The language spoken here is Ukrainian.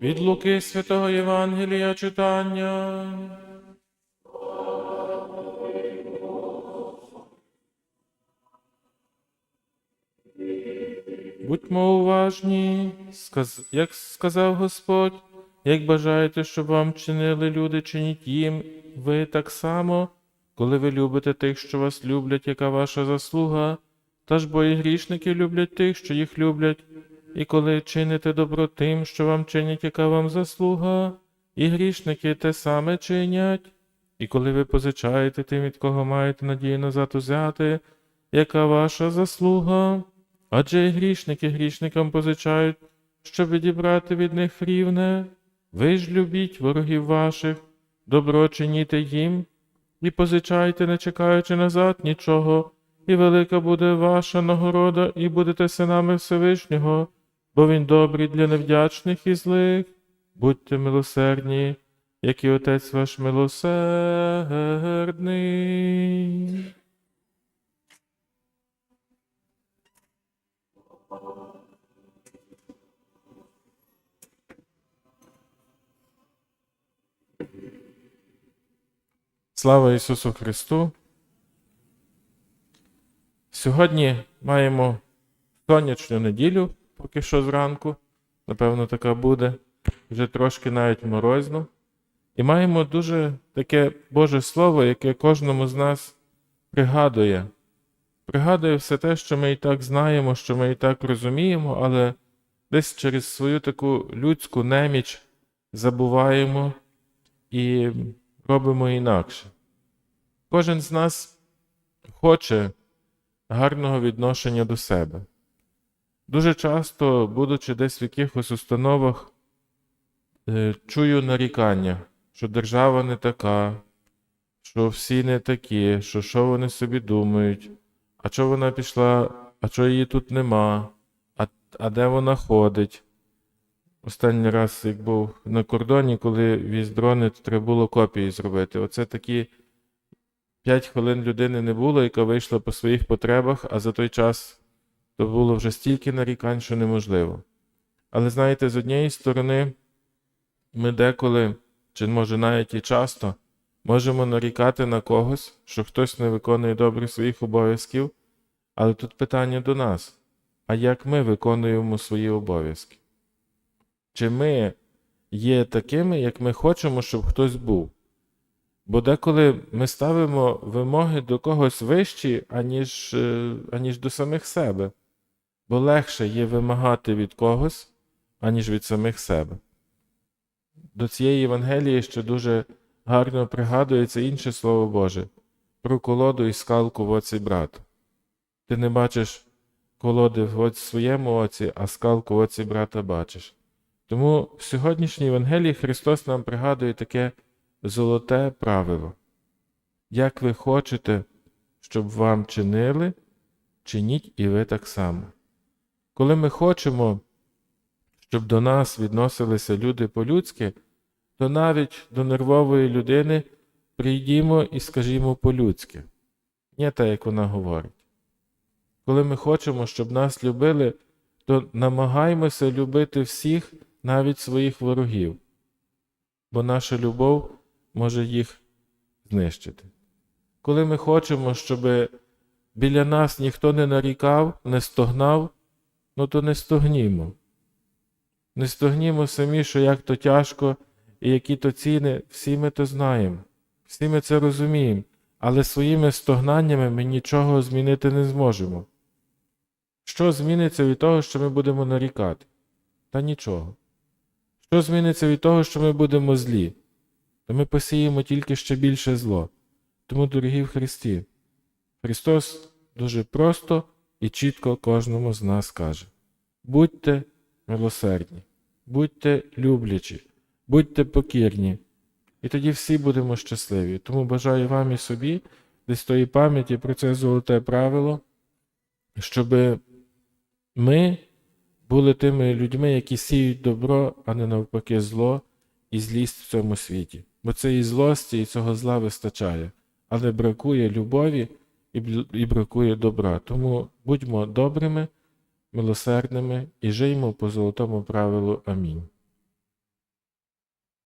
Від Луки Святого Євангелія читання. Будьмо уважні, як сказав Господь, як бажаєте, щоб вам чинили люди, чиніть їм. Ви так само, коли ви любите тих, що вас люблять, яка ваша заслуга, та ж бо і грішники люблять тих, що їх люблять, і коли чините добро тим, що вам чинять, яка вам заслуга, і грішники те саме чинять, і коли ви позичаєте тим, від кого маєте надію назад узяти, яка ваша заслуга, адже і грішники грішникам позичають, щоб відібрати від них рівне. Ви ж любіть ворогів ваших, добро чиніте їм, і позичайте, не чекаючи назад нічого, і велика буде ваша нагорода, і будете синами Всевишнього, бо він добрий для невдячних і злих. Будьте милосердні, як і Отець ваш милосердний. Слава Ісусу Христу! Сьогодні маємо сонячну неділю, поки що зранку. Напевно, така буде. Вже трошки навіть морозно. І маємо дуже таке Боже Слово, яке кожному з нас пригадує. Пригадує все те, що ми і так знаємо, що ми і так розуміємо, але десь через свою таку людську неміч забуваємо і робимо інакше. Кожен з нас хоче гарного відношення до себе. Дуже часто, будучи десь в якихось установах, е, чую нарікання, що держава не така, що всі не такі, що що вони собі думають, а що вона пішла, а що її тут нема, а, а де вона ходить. Останній раз, як був на кордоні, коли віз дрони, то треба було копії зробити. Оце такі 5 хвилин людини не було, яка вийшла по своїх потребах, а за той час то було вже стільки нарікань, що неможливо. Але знаєте, з однієї сторони, ми деколи, чи може навіть і часто, можемо нарікати на когось, що хтось не виконує добре своїх обов'язків, але тут питання до нас: а як ми виконуємо свої обов'язки? Чи ми є такими, як ми хочемо, щоб хтось був? Бо деколи ми ставимо вимоги до когось вищі, аніж, е, аніж до самих себе, бо легше є вимагати від когось, аніж від самих себе. До цієї Євангелії ще дуже гарно пригадується інше Слово Боже про колоду і скалку в оці брата. Ти не бачиш колоди в своєму оці, а скалку в оці брата бачиш. Тому в сьогоднішній Євангелії Христос нам пригадує таке золоте правило. Як ви хочете, щоб вам чинили, чиніть і ви так само. Коли ми хочемо, щоб до нас відносилися люди по-людськи, то навіть до нервової людини прийдімо і скажімо по-людськи, не так, як вона говорить. Коли ми хочемо, щоб нас любили, то намагаймося любити всіх, навіть своїх ворогів, бо наша любов може їх знищити. Коли ми хочемо, щоб біля нас ніхто не нарікав, не стогнав, ну то не стогнімо. Не стогнімо самі, що як то тяжко і які то ціни, всі ми то знаємо, всі ми це розуміємо, але своїми стогнаннями ми нічого змінити не зможемо. Що зміниться від того, що ми будемо нарікати? Та нічого. Що зміниться від того, що ми будемо злі? То ми посіємо тільки ще більше зло. Тому, дорогі в Христі, Христос дуже просто і чітко кожному з нас каже: будьте милосердні, будьте люблячі, будьте покірні, і тоді всі будемо щасливі. Тому бажаю вам і собі десь тої пам'яті про це золоте правило, щоб ми були тими людьми, які сіють добро, а не навпаки зло і злість в цьому світі. Бо цієї злості і цього зла вистачає, але бракує любові і і бракує добра. Тому будьмо добрими, милосердними і жиймо по золотому правилу. Амінь.